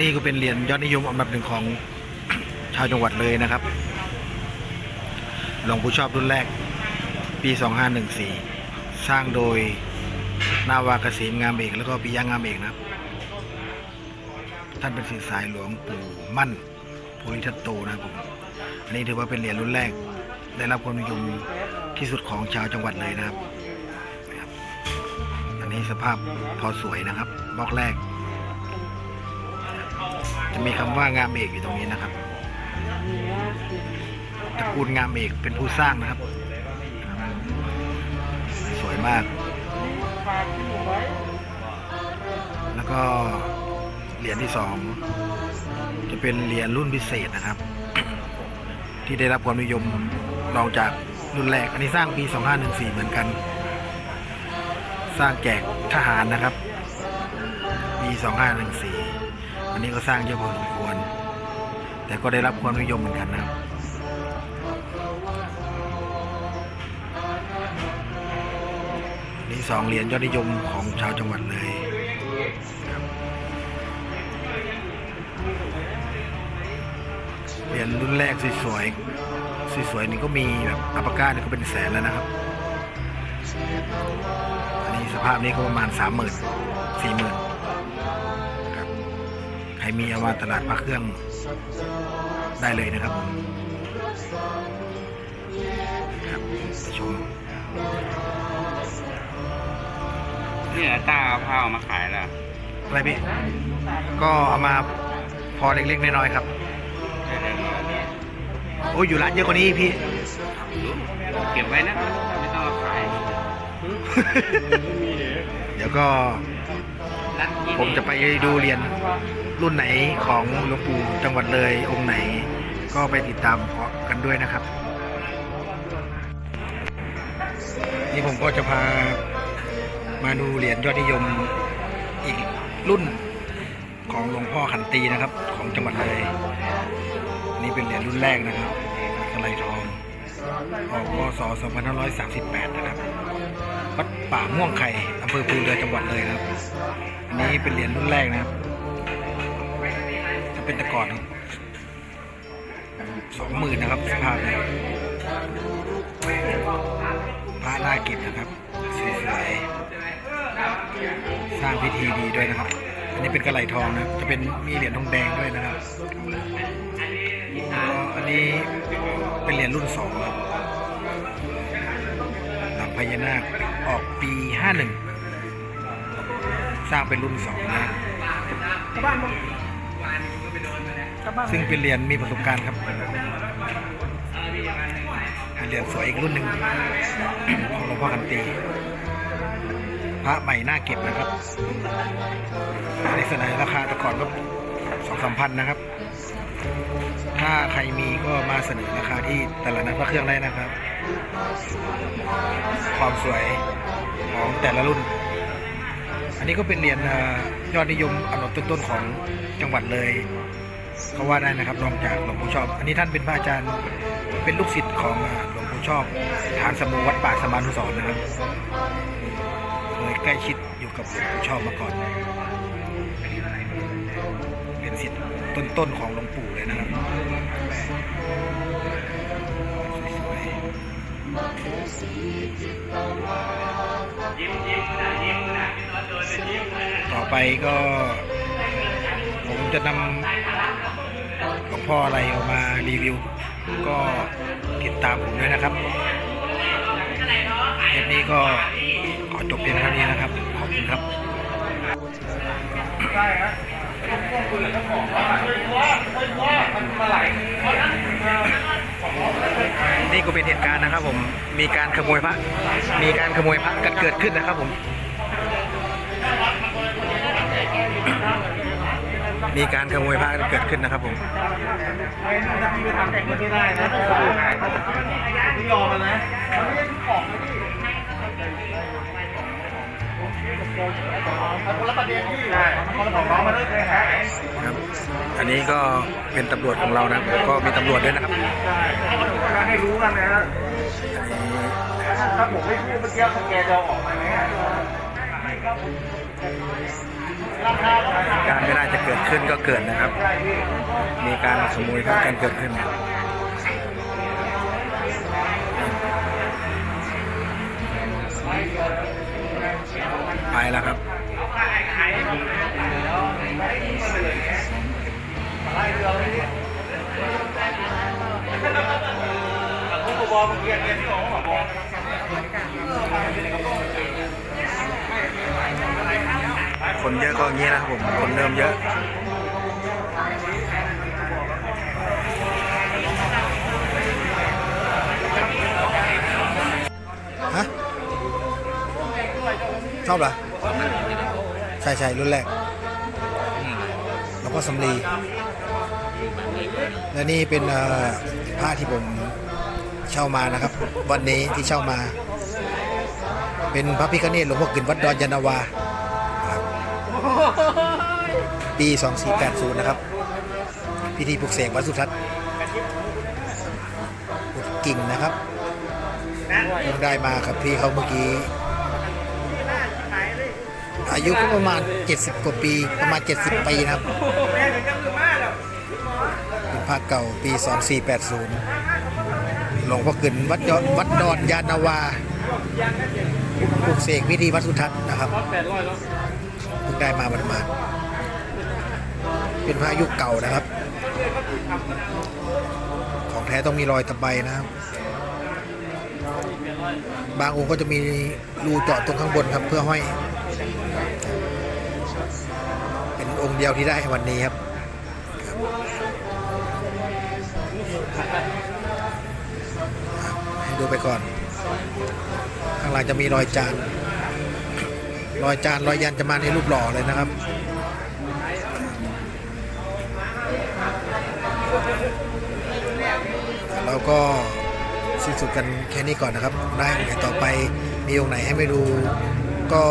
นี่ก็เป็นเหรียญยอดนิยมอันดับหนึ่งของชาวจังหวัดเลยนะครับ หลวงปู่ชอบรุ่นแรก ปี 2514 สร้างโดยนาวากเกษมงามเอกแล้วก็ปิยะงามเอกนะครับ ท่านเป็นศิษย์สายหลวงปู่มั่นภูริทัตโตนะครับผม อันนี้ถือว่าเป็นเหรียญรุ่นแรก ได้รับความนิยม ที่สุดของชาวจังหวัดเลยนะครับ อันนี้สภาพพอสวยนะครับบล็อกแรก จะมีคำว่างามเอกอยู่ตรงนี้นะครับตระกูลงามเอกเป็นผู้สร้างนะครับ สวยมาก แล้วก็เหรียญที่สองจะเป็นเหรียญรุ่นพิเศษนะครับ ที่ได้รับความนิยมรองจาก รุ่นแรก อันนี้สร้างปี 2514 เหมือนกัน สร้างแจกทหารนะครับ ปี 2514 อันนี้ก็สร้างเยอะพอสมควร แต่ก็ได้รับความนิยมเหมือนกันนะครับนี่สองเหรียญยอดนิยมของชาวจังหวัดเลยเหรียญรุ่นแรกสวยๆ สวยๆนี่ก็มีแบบอัปปาก้านี่ก็เป็นแสนแล้วนะครับ อันนี้สภาพนี้ก็ประมาณสามหมื่นสี่หมื่นครับใครมีเอามาตลาดพระเครื่องได้เลยนะครับผมครับไปชมเนี่ยตาเอาผ้าเอามาขายแล้วอะไรพี่ ก็เอามาพอเล็กๆน้อยๆครับ โอ้ยอยู่ร้านเยอะกว่านี้พี่ เก็บไว้นะไม่ต้องเอาขายเดี๋ยวก็รัดที่ผมจะไปดูเรียนรุ่นไหนของหลวงปู่จังหวัดเลยองค์ไหน ก็ไปติดตามกันด้วยนะครับ นี่ผมก็จะพามาดูเหรียญยอดนิยมอีกรุ่นของหลวงพ่อขันตีนะครับ ของจังหวัดเลยนี่ เป็นเหรียญรุ่นแรกนะครับกระไลทองออกพศ2538 นะครับ วัดป่าม่วงไข่อำเภอภูเรือจังหวัดเลยครับ อันนี้เป็นเหรียญรุ่นแรกนะครับถ้าเป็นต่ก่อนสองหมื่นนะครับสภาพนี้พระน่าเก็บนะครับสวยสร้างพิธีดีด้วยนะครับ อันนี้เป็นกระไหลทองนะ จะเป็นมีเหรียญทองแดงด้วยนะครับ อันนี้เป็นเหรียญรุ่นสองครับหลังพญานาคออกปี51สร้างเป็นรุ่นสองนะซึ่งเป็นเหรียญมีประสบการณ์ครับเป็นเหรียญสวยอีกรุ่นหนึ่งของหลวงพ่อคันตีพระใหม่น่าเก็บนะครับในสนนราคาแต่ก่อนก็สองสามพันนะครับ ถ้าใครมีก็มาเสนอราคาที่ตลาดนัดพระเครื่องได้นะครับ ความสวยของแต่ละรุ่น อันนี้ก็เป็นเหรียญยอดนิยมอันดับต้นๆของจังหวัดเลยเขาว่าได้นะครับรองจากหลวงปู่ชอบ อันนี้ท่านเป็นพระอาจารย์เป็นลูกศิษย์ของหลวงปู่ชอบฐานสมูวัดป่าสมานุสรณ์นะครับเคยใกล้ชิดอยู่กับหลวงปู่ชอบมาก่อน เป็นศิษย์ต้นๆของหลวงปู่เลยนะครับต่อไปก็ ผมจะนำหลวงพ่ออะไรออกมารีวิว ก็ติดตามผมด้วยนะครับเทปนี้ก็ขอจบเพียงเท่านี้นะครับ ขอบคุณครับ นี่ก็เป็นเหตุการณ์นะครับผม มีการขโมยพระ มีการขโมยพระกันเกิดขึ้นนะครับผม มีการขโมยพระกันเกิดขึ้นนะครับผมไม่ถ้าพี่ไปทำแต่งมันไม่ได้นะไม่ยอมนะมันไม่ใช่ของนะพี่ ครับ อันนี้ก็เป็นตำรวจของเรานะก็มีตำรวจด้วยนะครับให้รู้กันนะถ้าผมไม่พูดเมื่อกี้สแกนจะออกมาไหมการไม่น่าจะเกิดขึ้นก็เกิดนะครับ มีการขโมยกันเกิดขึ้น ไปแล้วครับผู้บอลเมื่อกี้เนี่ยที่บอกว่าบอลคนเยอะก็อย่างนี้นะครับผม คนเริ่มเยอะฮะชอบเหรอ ใช่ใช่รุ่นแรกแล้วก็สำลีและนี่เป็นผ้าที่ผมเช่ามานะครับ วันนี้ที่เช่ามา เป็นพระพิฆเนศหลวงพ่อกึ่นวัดดอนยานาวาปี 2480 นะครับ พิธีปลุกเสกวัดสุทัศน์อุดกิ่งนะครับเพิ่งได้มาครับพี่เขาเมื่อกี้ อายุก็ประมาณ 70 กว่าปี ประมาณ 70 ปีนะครับเป็นภาคเก่าปี 2480 หลวงพ่อกึ่นวัดยอวัดดอนยานาวาปลุกเสกพิธีวัดสุทัศน์นะครับเพิ่งได้มาประมาณเป็นพระยุคเก่านะครับ ของแท้ต้องมีรอยตะไบนะครับ บางองค์ก็จะมีรูเจาะตรงข้างบนครับเพื่อห้อย องค์เดียวที่ได้วันนี้ครับให้ดูไปก่อน ข้างหลังจะมีรอยจานรอยจานรอยยันจะมาในรูปหล่อเลยนะครับเราก็สิ้นสุดกันแค่นี้ก่อนนะครับ ได้ไหนต่อไปมีองค์ไหนให้ไม่ดูก็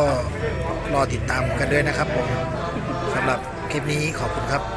รอติดตามกันด้วยนะครับผม คลิปนี้ขอบคุณครับ